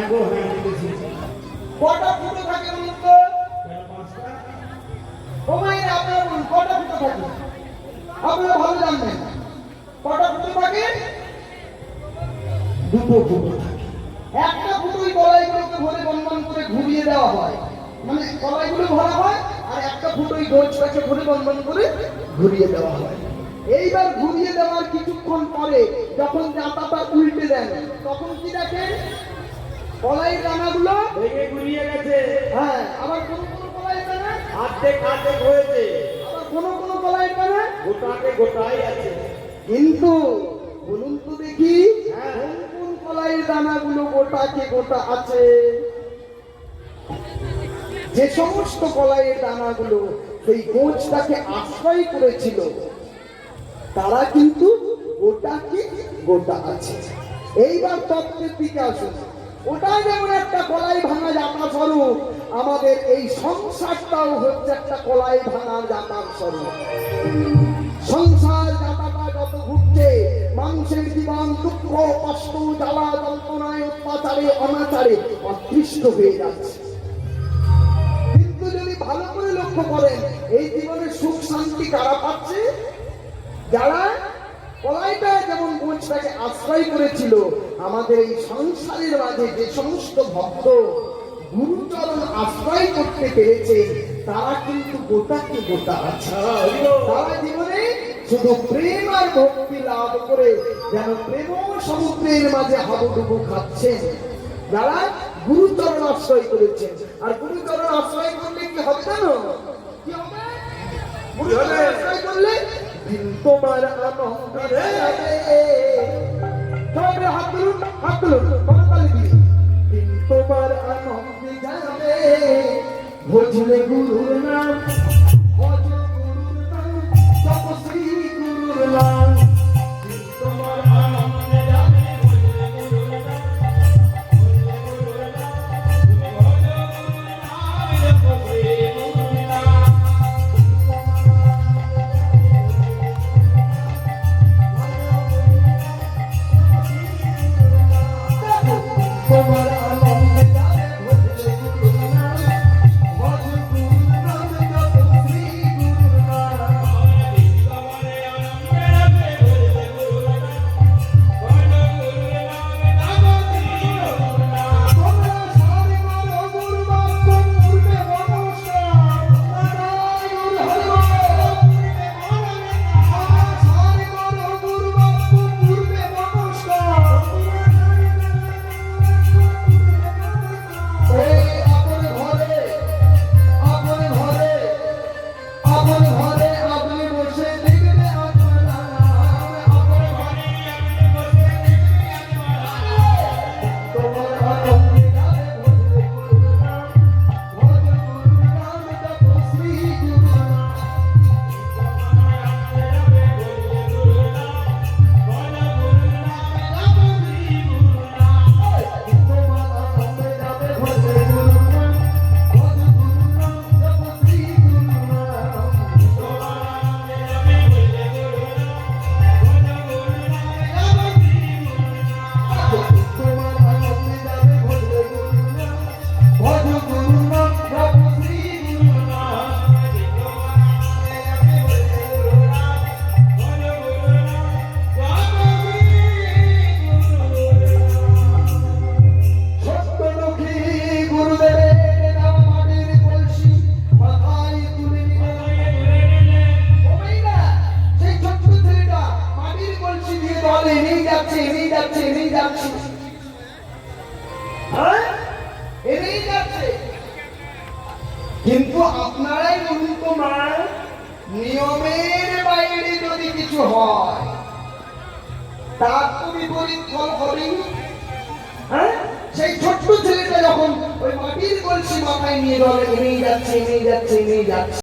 হ্যাঁ গো হ্যাঁ ভালো মানে হয় আর একটা ফুটোই গোলটাকে ভরে বন্ধন করে ঘুরিয়ে দেওয়া হয়। এইবার ঘুরিয়ে দেওয়ার কিছুক্ষণ পরে যখন জাতাটা উল্টে দেন, তখন কি দেখেন? কলাই দানাগুলো ভেঙে গুলিয়ে গেছে। হ্যাঁ আবার কোন কোন কলাই দানা অর্ধেক অর্ধেক হয়েছে। আবার কোন কোন কলাই দানা গোটাকে গোটাই আছে। কিন্তু বলুন তো দেখি হ্যাঁ। কোন কোন কলাইয়ের দানাগুলো গোটাকে গোটা আছে? যে সমস্ত কলাইয়ের দানাগুলো সেই গোছটাকে আশ্রয় করেছিল তারা কিন্তু গোটাকে গোটা আছে। এইবার তত্ত্বের দিকে আসুন। ওটা যেমন একটা কলাই ভাঙা যাতা স্বরূপ, আমাদের এই সংসারটাও হচ্ছে একটা কলাই ভাঙা যাতার স্বরূপ। সংসার যাতাটা যত ঘুরছে, মানুষের জীবন দুঃখ, কষ্ট, জ্বালা, যন্ত্রণায়, অত্যাচারে, অনাচারে অতৃষ্ট হয়ে যাচ্ছে। কিন্তু যদি ভালো করে লক্ষ্য করেন, এই জীবনে সুখ শান্তি কারা পাচ্ছে? যারা কলাইটা বোঝটাকে আশ্রয় করেছিল আমাদের এই সংসারের মাঝে যে সমস্ত ভক্ত গুরুচরণ আশ্রয় করতে পেরেছে তারা কিন্তু গোটাকে গোটা তারা জীবনে শুধু প্রেম আর ভক্তি লাভ করে যেন প্রেম সমুদ্রের মাঝে হাবুডুবু খাচ্ছেন। যারা গুরুচরণ আশ্রয় করেছেন। আর গুরুচরণ আশ্রয় করলে কি হবে? জানো কি হবে? গুরুচরণ আশ্রয় করলে তোমার আনন্দে যাবে সবাই হাত তুলুন হাত তুলুন করতালি দিয়ে তোমার আনন্দ যাবে ভজলে গুরুর যাচ্ছে এনেই হ্যাঁ? যাচ্ছে। কিন্তু আপনারাই বলুন তো মা, নিয়মের বাইরে যদি কিছু হয়, তার তো বিপরীত ফল হবেই। হ্যাঁ? সেই ছোট্ট ছেলেটা যখন ওই মাটির কলসি মাথায় নিয়ে বলে এনেই যাচ্ছে এনেই যাচ্ছে এনেই যাচ্ছে।